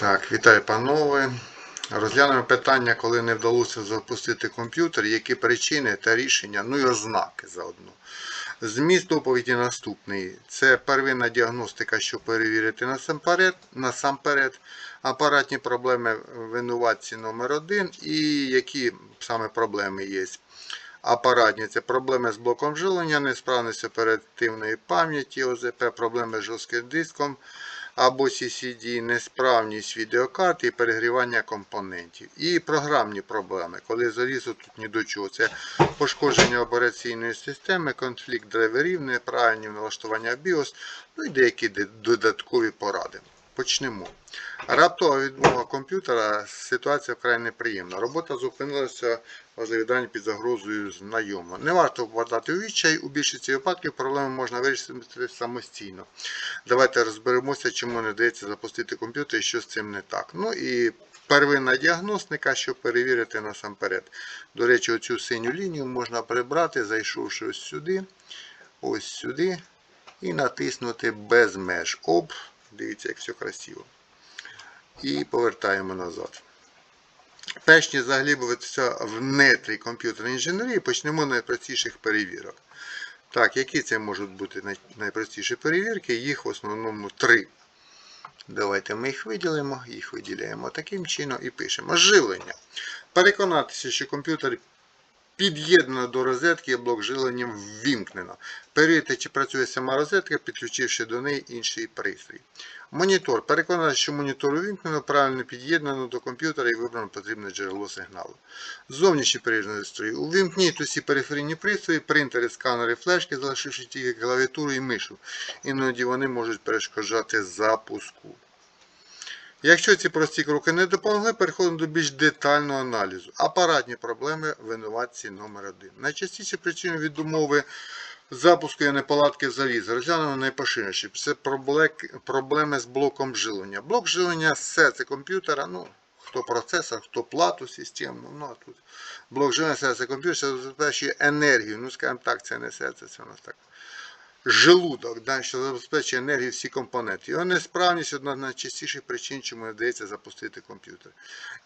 Так, вітаю, панове. Розглянемо питання, коли не вдалося запустити комп'ютер, які причини та рішення, ну і ознаки заодно. Зміст доповіді наступний. Це первинна діагностика, щоб перевірити насамперед, насамперед апаратні проблеми винуватці номер 1 і які саме проблеми є. Апаратні це проблеми з блоком жилення, несправність оперативної пам'яті, ОЗП, проблеми з жорстким диском або CCD, несправність відеокарти і перегрівання компонентів. І програмні проблеми, коли залізо тут ні до чого. Це пошкодження операційної системи, конфлікт драйверів, неправильні налаштування BIOS, ну і деякі додаткові поради. Почнемо. Раптова відмова комп'ютера ситуація вкрай неприємна. Робота зупинилася завдання під загрозою знайомо. Не варто впадати у відчай. У більшості випадків проблеми можна вирішити самостійно. Давайте розберемося, чому не дається запустити комп'ютер і що з цим не так. Ну і первинна діагностика, щоб перевірити насамперед. До речі, оцю синю лінію можна прибрати, зайшовши ось сюди, ось сюди, і натиснути без меж. Оп, дивіться, як все красиво. І повертаємо назад. Перш ніж заглибуватися в нетрі комп'ютерної інженерії, почнемо з найпростіших перевірок. Так, які це можуть бути найпростіші перевірки? Їх в основному три. Давайте ми їх виділимо, їх виділяємо таким чином і пишемо. Живлення. Переконатися, що комп'ютер під'єднано до розетки блок живлення ввімкнено. Перевірте, чи працює сама розетка, підключивши до неї інший пристрій. Монітор. Переконатися, що монітор увімкнено, правильно під'єднано до комп'ютера і вибрано потрібне джерело сигналу. Зовнішні пристрої. Увімкніть усі периферійні пристрої, принтери, сканери, флешки, залишивши тільки клавіатуру і мишу. Іноді вони можуть перешкоджати запуску. Якщо ці прості кроки не допомогли, переходимо до більш детального аналізу. Апаратні проблеми винуватці номер 1 Найчастіші причини відмови запуску є неполадки заліза. Розглянемо найпоширеніші. Це проблеми з блоком живлення. Блок живлення серце комп'ютера, ну, хто процесор, хто плату системну, ну а тут блок живлення серце комп'ютера забезпечує енергію. Ну, скажімо так, це не серце, це у нас так желудок, да, що забезпечує енергію всі компоненти. Його несправність одна з найчастіших причин, чому не вдається запустити комп'ютер.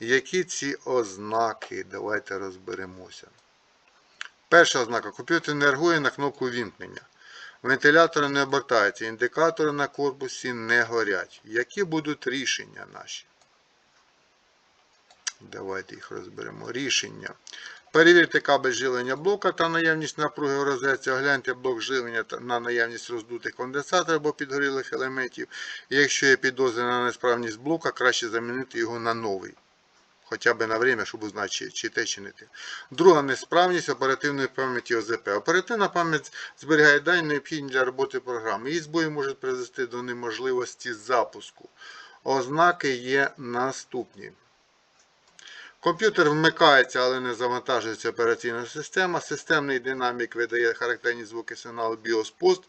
Які ці ознаки? Давайте розберемося. Перша ознака. Комп'ютер не реагує на кнопку вімкнення. Вентилятори не обертаються, індикатори на корпусі не горять. Які будуть рішення наші? Давайте їх розберемо. Рішення. Перевірте кабель живлення блока та наявність напруги в розетці. Огляньте блок живлення на наявність роздутих конденсаторів або підгорілих елементів. Якщо є підозри на несправність блока, краще замінити його на новий. Хоча б на время, щоб узнати, чи, чи те, чи не те. Друга несправність оперативної пам'яті ОЗП. Оперативна пам'ять зберігає дані, необхідні для роботи програми. Її збої можуть призвести до неможливості запуску. Ознаки є наступні. Комп'ютер вмикається, але не завантажується операційна система. Системний динамік видає характерні звуки сигналу BIOS Post,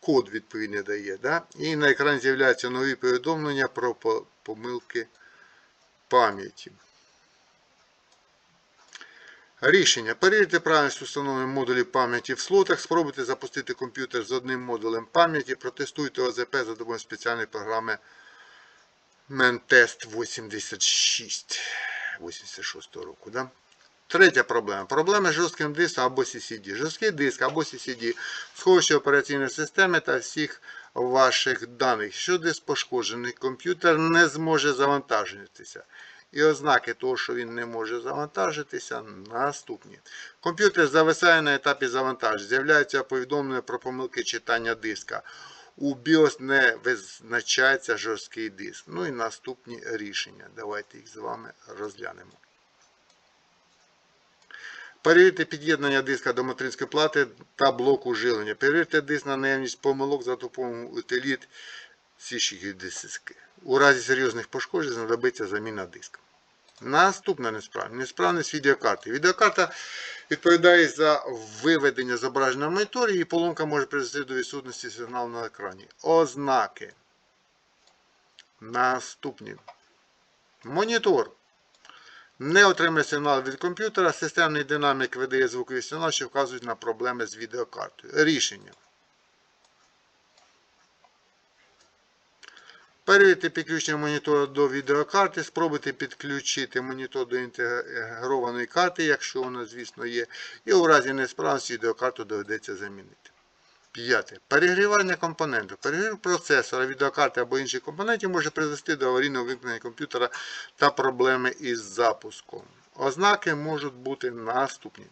код відповідний дає. Да? І на екрані з'являються нові повідомлення про помилки пам'яті. Рішення. Перевірте правильність установлення модулів пам'яті в слотах. Спробуйте запустити комп'ютер з одним модулем пам'яті. Протестуйте ОЗП за допомогою спеціальної програми Mentest 86 86 року. Да? Третя проблема. Проблеми з жорстким диском або CCD. Жорсткий диск або CCD сховище операційної системи та всіх ваших даних. Що диск пошкоджений, комп'ютер не зможе завантажитися. І ознаки того, що він не може завантажитися, наступні. Комп'ютер зависає на етапі завантаження. З'являються повідомлення про помилки читання диска. У BIOS не визначається жорсткий диск. Ну і наступні рішення. Давайте їх з вами розглянемо. Перевірте під'єднання диска до материнської плати та блоку жилення. Перевірте диск на наявність помилок за допомогою утиліт C6 диски. У разі серйозних пошкоджень знадобиться заміна диска. Наступна несправність. Несправність відеокарти. Відеокарта відповідає за виведення зображення на моніторі і поломка може призвести до відсутності сигналу на екрані. Ознаки. Наступні. Монітор. Не отримує сигнал від комп'ютера. Системний динамік видає звуковий сигнал, що вказують на проблеми з відеокартою. Рішення. Перевірте підключення монітора до відеокарти, спробуйте підключити монітор до інтегрованої карти, якщо вона, звісно, є. І у разі несправності відеокарту доведеться замінити. П'яте. Перегрівання компоненту. Перегрів процесора, відеокарти або інших компонентів може призвести до аварійного вимкнення комп'ютера та проблеми із запуском. Ознаки можуть бути наступні.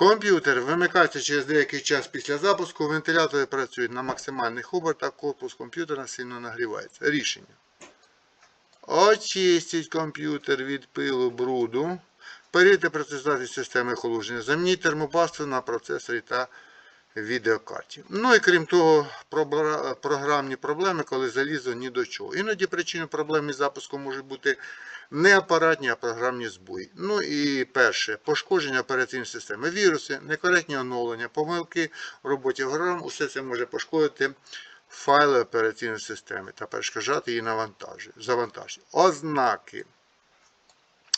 Комп'ютер вимикається через деякий час після запуску, вентилятори працюють на максимальних обертах, корпус комп'ютера сильно нагрівається. Рішення. Очистіть комп'ютер від пилу бруду. Перейти працездатність системи охолодження. Замініть термопасту на процесорі та відеокарті. Ну і крім того, програмні проблеми, коли залізо ні до чого. Іноді причиною проблем із запуском можуть бути не апаратні, а програмні збої. Ну і перше, пошкодження операційної системи, віруси, некоректні оновлення, помилки в роботі програм, усе це може пошкодити файли операційної системи та перешкоджати її завантаження. Ознаки.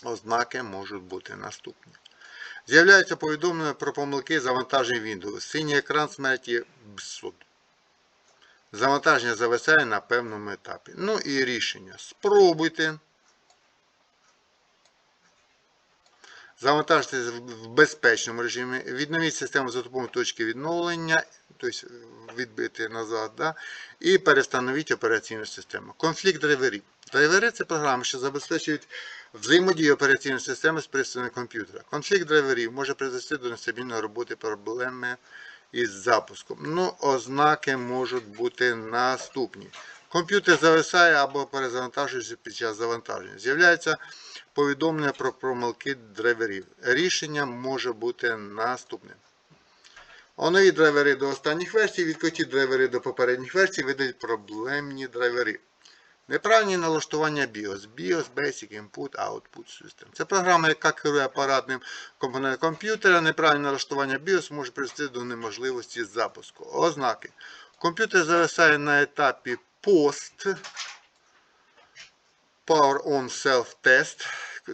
Ознаки можуть бути наступні. З'являється повідомлення про помилки завантаження Windows. Синій екран смерті суд. Завантаження зависає на певному етапі. Ну і рішення. Спробуйте. Завантажте в безпечному режимі, відновіть систему за допомогою точки відновлення, тобто відбити назад, да, і перестановіть операційну систему. Конфлікт драйверів. Драйвери це програми, що забезпечують взаємодію операційної системи з пристроєм комп'ютера. Конфлікт драйверів може призвести до нестабільної роботи проблеми із запуском. Ну, ознаки можуть бути наступні. Комп'ютер зависає або перезавантажується під час завантаження. З'являється повідомлення про помилки драйверів. Рішення може бути наступним. Онові драйвери до останніх версій, відкоті драйвери до попередніх версій видають проблемні драйвери. Неправильні налаштування BIOS. BIOS Basic Input Output System. Це програма, яка керує апаратним компонентом комп'ютера. Неправильне налаштування BIOS може привести до неможливості запуску. Ознаки. Комп'ютер зависає на етапі POST. Power On Self Test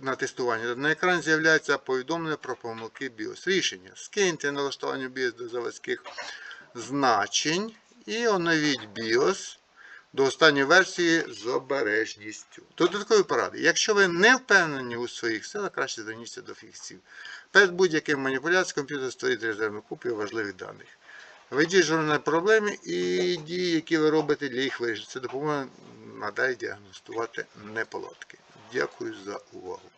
на тестування. На екрані з'являється повідомлення про помилки BIOS. Рішення. Скиньте налаштування BIOS до заводських значень і оновіть BIOS до останньої версії з обережністю. Додаткові поради. Якщо ви не впевнені у своїх силах, краще зверніться до фіксів. Перед будь-яким маніпуляцією комп'ютер створить резервну купію важливих даних. Ведіть журнальні проблеми і дії, які ви робите для їх вирішення. Це допоможе надає діагностувати неполадки. Дякую за увагу.